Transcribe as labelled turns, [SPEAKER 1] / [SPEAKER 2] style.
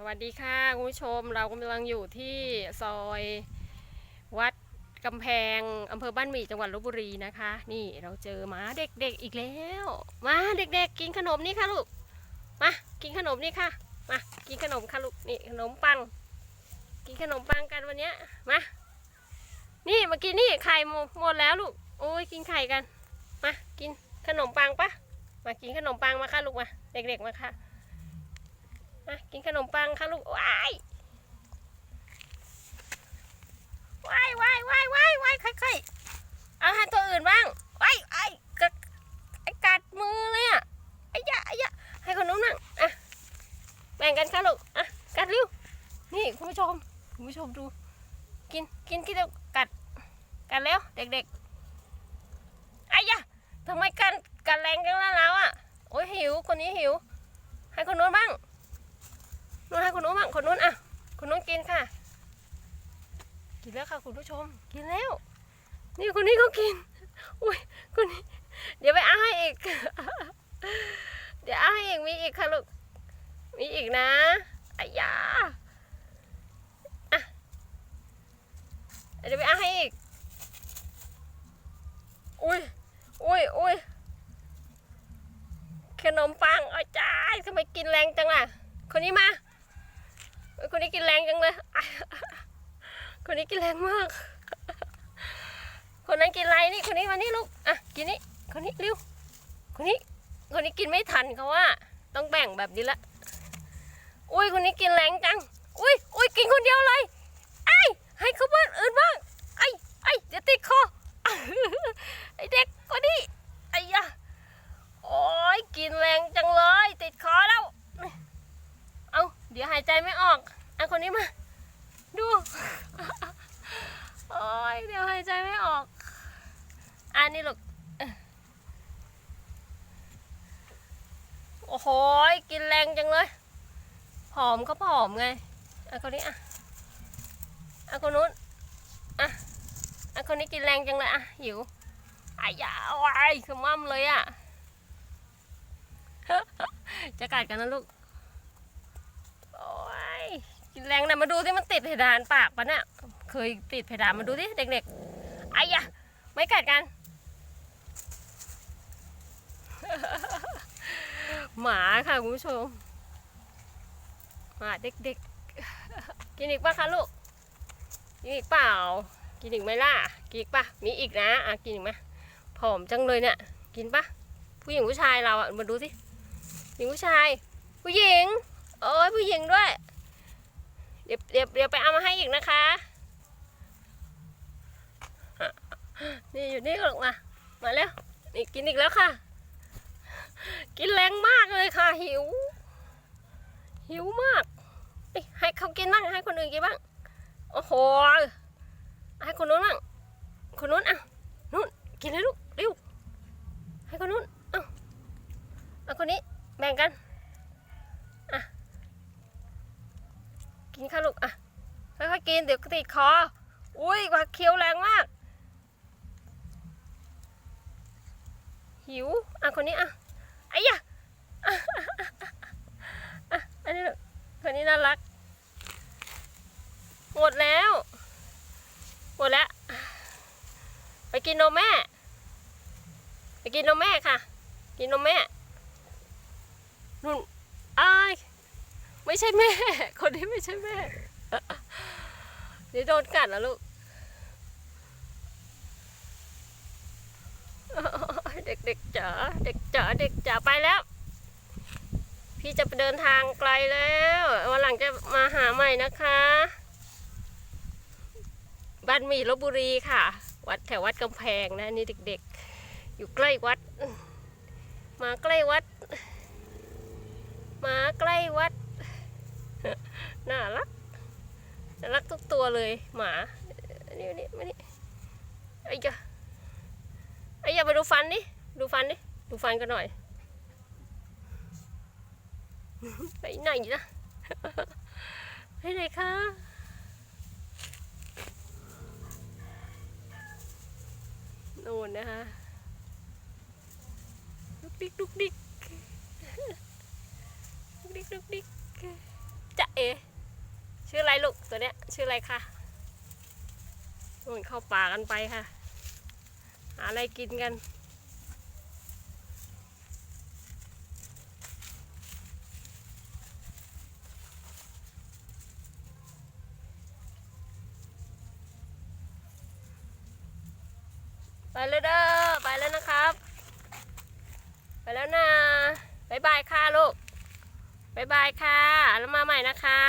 [SPEAKER 1] สวัสดีค่ะคุณผู้ชมเรากำลังอยู่ที่ซอยวัดกำแพงอำเภอบ้านหมี่จังหวัดลบบุรีนะคะ นี่เราเจอหมาเด็กๆอีกแล้วมาเด็กๆ กินขนมนี่ค่ะลูกมากินขนมนี่ค่ะมากินขนมค่ะลูกนี่ขนมปัง กินขนมปังกันวันนี้มานี่เมื่อกี้นี่ไข่หมดหมดแล้วลูกโอ้ยกินไข่กันมากินขนมปังปะมากินขนมปังมาค่ะลูกมาเด็กๆมาค่ะ มากินขนมปังค่ะลูกว้ายว้ายว้ายว้ายว้ายว้ายค่อยๆเอาหาตัวอื่นบ้างว้ายไอ้กะไอ้กัดมือเลยอะไอ้ยะไอ้ยะให้คนนู้นนั่งอะแบ่งกันค่ะลูกอะกัดเร็วนี่คุณผู้ชมคุณผู้ชมดู กินกินกินเร็วกัดกัดแล้วเด็กๆไอ้ยะทำไมกันกัดแรงจังล่ะเราอะโอ้ยหิวคนนี้หิว ให้คนนู้นบ้าง นู้นให้คนนู้นบ้างคนนู้นอะคนนู้นกินค่ะ กินแล้วค่ะคุณผู้ชม กินแล้ว นี่คนนี้เขากิน อุ้ยคนนี้ เดี๋ยวไปเอาให้อีก เดี๋ยวเอาให้อีกมีอีกค่ะลูก มีอีกนะอายาอะเดี๋ยวไปเอาให้อีก อุ้ยอุ้ยอุ้ยขนมปังอาจารย์ทำไมกินแรงจังล่ะ คนนี้มา คนนี้กินแรงจังเลย คนนี้กินแรงมาก คนนั้นกินไรนี่ คนนี้มานี่ลูก อะ กินนี่ คนนี้เร็ว คนนี้ คนนี้กินไม่ทันเขาว่า ต้องแบ่งแบบนี้ละ อุ้ย คนนี้กินแรงจัง อุ้ย อุ้ย กินคนเดียวเลย ไอ้ให้เขาบ้านอื่นบ้าง ไอ้ ไอ้เดี๋ยวติดคอไอ้เด็กคนนี้ไอ้ยะโอ้ย กินแรงจังเลย ติดคอแล้ว เอาเดี๋ยวหายใจไม่ออกอะคนนี้มา ดู โอ้ยเดี๋ยวหายใจไม่ออก อันนี้ลูกโอ้โหกินแรงจังเลย ผอมก็ผอมไงอะคนนี้อะอะคนนู้นอะอะคนนี้กินแรงจังเลยอะหิวอายาวายคือมั่มเลยอะ จะกัดกันนะลูก โอ้ย กินแรงนะมาดูที่มันติดเพดานปากปะเนี่ย เคยติดเพดานมาดูดิเด็กๆอ้ยะไม่กัดกัน หมาค่ะคุณผู้ชมหมาเด็กๆ กินอีกปะคะลูก กินอีกเปล่า กินอีกไหมล่ะ กินอีกปะมีอีกนะ อะกินอีกไหมผอมจังเลยเนี่ย กินปะผู้หญิงผู้ชายเราอะ มาดูสิผู้หญิงผู้ชาย ผู้หญิง โอ้ยผู้หญิงด้วย เดี๋ยวเดี๋ยวเดี๋ยวไปเอามาให้อีกนะคะ นี่อยู่นี่ลูกมา มาแล้วนี่กินอีกแล้วค่ะ กินแรงมากเลยค่ะ หิว หิวมาก ให้เขากินบ้างให้คนอื่นกินบ้าง โอ้โห ให้คนนู้นบ้าง คนนู้นอะนู้นกินเลยลูกเร็วให้คนนู้นเอ้าเอาคนนี้แบ่งกันอะกินค่ะลูกอะค่อยๆกินเดี๋ยวติดคอ อุ้ยว่าเคี้ยวแรงมาก หิว อะคนนี้อะ ไอ้ย่ะอันนี้คนนี้น่ารัก หมดแล้ว หมดแล้ว ไปกินนมแม่ ไปกินนมแม่ค่ะ กินนมแม่นุ่นอ้ายไม่ใช่แม่ คนนี้ไม่ใช่แม่เดี๋ยวโดนกัดแล้วลูก เด็กเด็กๆจ๋าเด็กจ๋าเด็กจ๋าไปแล้ว พี่จะไปเดินทางไกลแล้ววันหลังจะมาหาใหม่นะคะบ้านมีลบบุรีค่ะ วัดแถววัดกำแพงนะนี่เด็กๆ อยู่ใกล้วัด มาใกล้วัด มาใกล้วัด น่ารักน่ารักทุกตัวเลยหมาอันนี่นี่มานี่ไอ้ยะไอ้ยะไปดูฟันดิ ดูฟันดิ ดูฟันกันหน่อยไปไหนนะไปไหนคะโน่นนะคะลุกดิกลุกดิกลุกดิกลุกดิกจะเอ๋ชื่ออะไรลูกตัวเนี้ย ชื่ออะไรคะนู่นเข้าป่ากันไปค่ะ หาอะไรกินกัน เลยเด้อไปแล้วนะครับ ไปแล้วนะบายบายค่ะลูกบายบายค่ะแล้วมาใหม่นะคะ